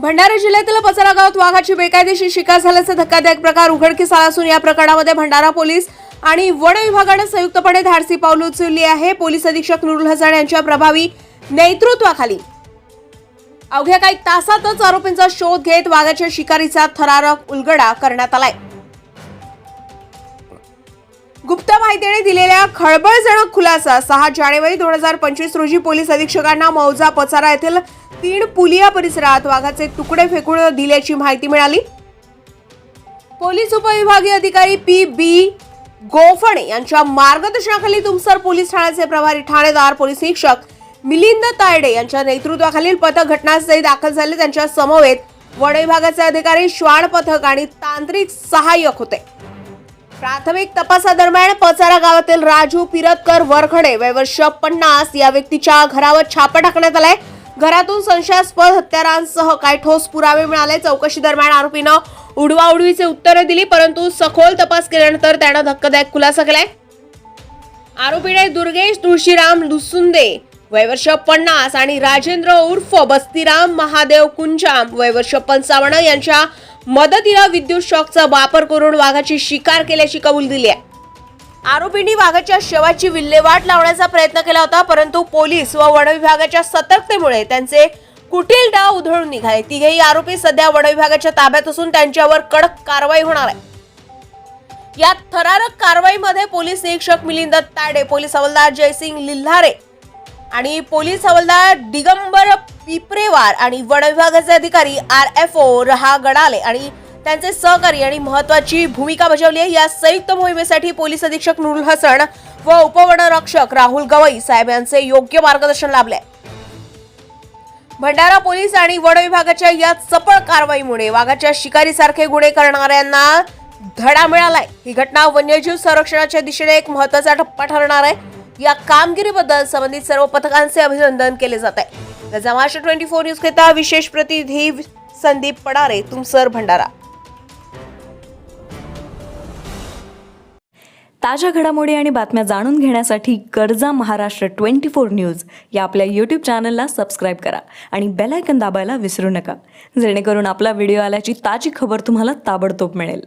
भंडारा जिल्ह्यातील पचरा गावात वाघाची बेकायदेशीर शिकार झाल्याचा धक्कादायक प्रकार उघडकीस आला असून या प्रकरणामध्ये भंडारा पोलीस आणि वन विभागानं संयुक्तपणे धाडसी पाऊल उचलली आहे. पोलीस अधीक्षक नुरुल हसन यांच्या प्रभावी नेतृत्वाखाली. अवघ्या काही तासातच आरोपींचा शोध घेत वाघाच्या शिकारीचा थरारक उलगडा करण्यात आलाय. गुप्त माहितीने दिलेल्या खळबळजनक खुलासा सहा जानेवारी दोन हजार पंचवीस रोजी पोलीस अधीक्षकांना मौजा पचारा येथील तीन पुलिया परिसरात वाघाचे तुकडे फेकून दिल्याची माहिती मिळाली. पोलीस उपविभागीय अधिकारी पी बी गोफणे यांच्या मार्गदर्शनाखाली तुमसर पोलीस ठाण्याचे प्रभारी ठाणेदार पोलीस निरीक्षक मिलिंद तायडे यांच्या नेतृत्वाखालील पथक घटनास्थळी दाखल झाले. त्यांच्या समवेत वन विभागाचे अधिकारी श्वान पथक आणि तांत्रिक सहाय्यक होते. प्राथमिक तपासादरम्यान पचारा गावातील राजू पिरतकर वरखडे वयवर्ष पन्नास या व्यक्तीच्या घरावर छापा टाकण्यात आलाय. घरातून संशयास्पद हत्यारांसह काही ठोस पुरावे मिळाले. चौकशी दरम्यान आरोपीनं उडवाउडवीचे उत्तरं दिली परंतु सखोल तपास केल्यानंतर त्यानं धक्कादायक खुलासा केलाय. आरोपीने दुर्गेश तुळशीराम लुसुंदे वयवर्ष पन्नास आणि राजेंद्र उर्फ बस्तीराम महादेव कुंजाम वयवर्ष पंचावन्न यांच्या मदतीनं विद्युत शॉकचा वापर करून वाघाची शिकार केल्याची कबूल दिली आहे. आरोपींनी वाघाच्या शवाची विल्हेवाट लावण्याचा प्रयत्न केला होता परंतु पोलीस व वनविभागाच्या सतर्कतेमुळे त्यांचे कुटील डाव उधळून निघाले. तिघेही आरोपी सध्या वनविभागाच्या ताब्यात असून त्यांच्यावर कडक कारवाई होणार आहे. या थरारक कारवाईमध्ये पोलीस निरीक्षक मिलिंद ताडे पोलीस हवालदार जयसिंग लिल्हारे आणि पोलीस हवालदार दिगंबर पिपरेवार आणि वन विभागाचे अधिकारी आर एफ ओ रहा गडाले आणि त्यांचे सहकारी आणि महत्वाची भूमिका बजावली आहे. या संयुक्त मोहिमेसाठी पोलीस अधीक्षक नुरुल हसन व उपवनरक्षक राहुल गवई साहेब यांचे योग्य मार्गदर्शन लाभले भंडारा पोलीस आणि वन विभागाच्या या चपळ कारवाईमुळे वाघाच्या शिकारीसारखे गुन्हे करणाऱ्यांना धडा मिळालाय. ही घटना वन्यजीव संरक्षणाच्या दिशेने एक महत्त्वाचा टप्पा ठरणार आहे. या कामगिरीबद्दल संबंधित सर्व पथकांचे अभिनंदन केले जात आहे. गजा महाराष्ट्र ट्वेंटी फोर न्यूज करिता विशेष प्रतिनिधी संदीप पडारे तुमसर भंडारा. ताज्या घडामोडी आणि बातम्या जाणून घेण्यासाठी कर्जा महाराष्ट्र ट्वेंटी फोर न्यूज या आपल्या यूट्यूब चॅनलला सबस्क्राईब करा आणि बेल आयकन दाबायला विसरू नका. जेणेकरून आपला व्हिडिओ आल्याची ताजी खबर तुम्हाला ताबडतोब मिळेल.